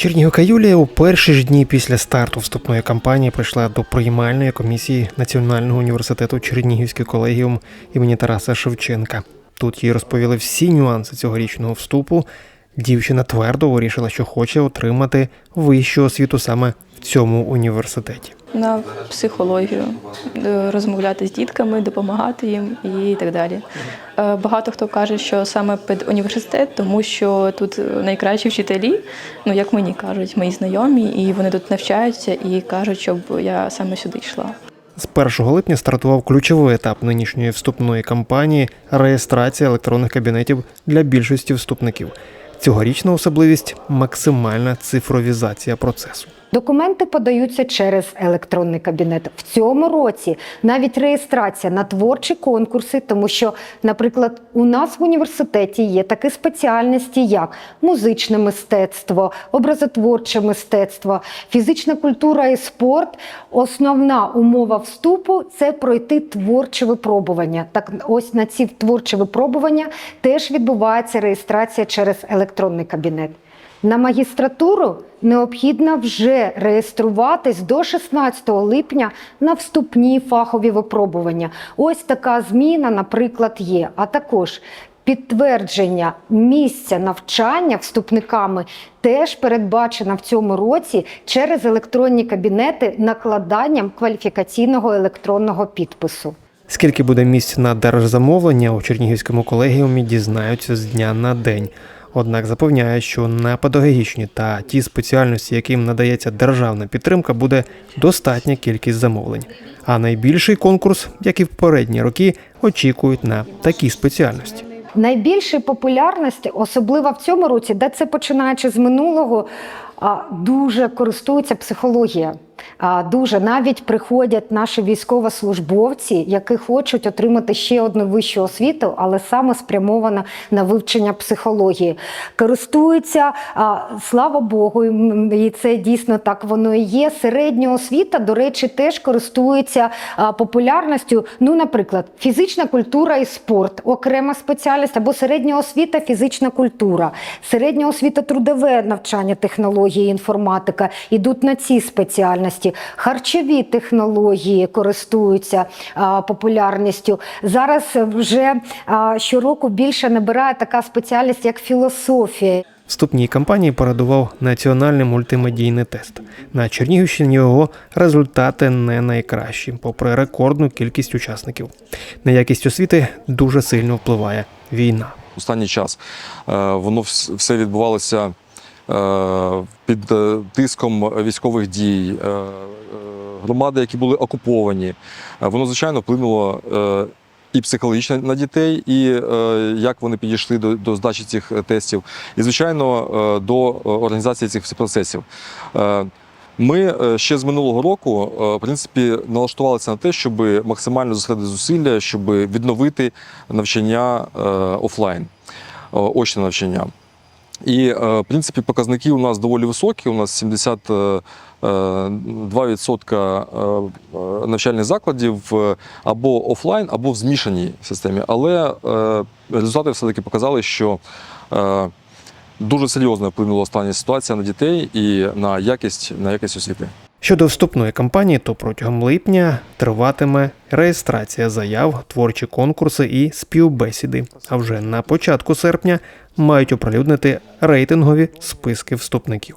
Чернігівка Юлія у перші ж дні після старту вступної кампанії прийшла до приймальної комісії Національного університету Чернігівський колегіум імені Тараса Шевченка. Тут їй розповіли всі нюанси цьогорічного вступу. Дівчина твердо вирішила, що хоче отримати вищу освіту саме в цьому університеті. На психологію, е, розмовляти з дітками, допомагати їм і так далі. Е, Багато хто каже, що саме під університет, тому що тут найкращі вчителі, ну як мені кажуть, мої знайомі, і вони тут навчаються і кажуть, щоб я саме сюди йшла. З 1 липня стартував ключовий етап нинішньої вступної кампанії реєстрація електронних кабінетів для більшості вступників. Цьогорічна особливість максимальна цифровізація процесу. Документи подаються через електронний кабінет. В цьому році навіть реєстрація на творчі конкурси, тому що, наприклад, у нас в університеті є такі спеціальності, як музичне мистецтво, образотворче мистецтво, фізична культура і спорт. Основна умова вступу це пройти творче випробування. Так, ось на ці творчі випробування теж відбувається реєстрація через електронний кабінет. На магістратуру необхідно вже реєструватись до 16 липня на вступні фахові випробування. Ось така зміна, наприклад, є. А також підтвердження місця навчання вступниками теж передбачено в цьому році через електронні кабінети накладанням кваліфікаційного електронного підпису. Скільки буде місць на держзамовлення у Чернігівському колегіумі, дізнаються з дня на день. Однак запевняє, що на педагогічні та ті спеціальності, яким надається державна підтримка, буде достатня кількість замовлень. А найбільший конкурс, як і в попередні роки, очікують на такі спеціальності. Найбільшої популярності, особливо в цьому році, де це починаючи з минулого, дуже користується психологія. Дуже навіть приходять наші військовослужбовці, які хочуть отримати ще одну вищу освіту, але саме спрямована на вивчення психології. Користуються, слава Богу, і це дійсно так воно і є. Середня освіта, до речі, теж користується популярністю. Ну, наприклад, фізична культура і спорт, окрема спеціальність, або середня освіта, фізична культура, середня освіта, трудове навчання, технології, інформатика ідуть на ці спеціальності. Харчові технології користуються а, популярністю. Зараз вже а, щороку більше набирає така спеціальність, як філософія. Вступній кампанії передував національний мультимедійний тест. На Чернігівщині його результати не найкращі, попри рекордну кількість учасників. На якість освіти дуже сильно впливає війна. останній час е, воно все відбувалося під е, тиском військових дій, е, е, громади, які були окуповані. Е, Воно, звичайно, вплинуло е, і психологічно на дітей, і е, як вони підійшли до, до здачі цих е, тестів, і, звичайно, е, до е, організації цих всіх процесів. Е, Ми е, ще з минулого року, е, в принципі, налаштувалися на те, щоб максимально зосередити зусилля, щоб відновити навчання е, офлайн, е, очне навчання. І, е, в принципі, показники у нас доволі високі. У нас 72% е, е, навчальних закладів або офлайн, або в змішаній системі. Але результати все-таки показали, що дуже серйозно вплинула остання ситуація на дітей і на якість, на якість освіти. Щодо вступної кампанії, то протягом липня триватиме реєстрація заяв, творчі конкурси і співбесіди. А вже на початку серпня мають оприлюднити рейтингові списки вступників.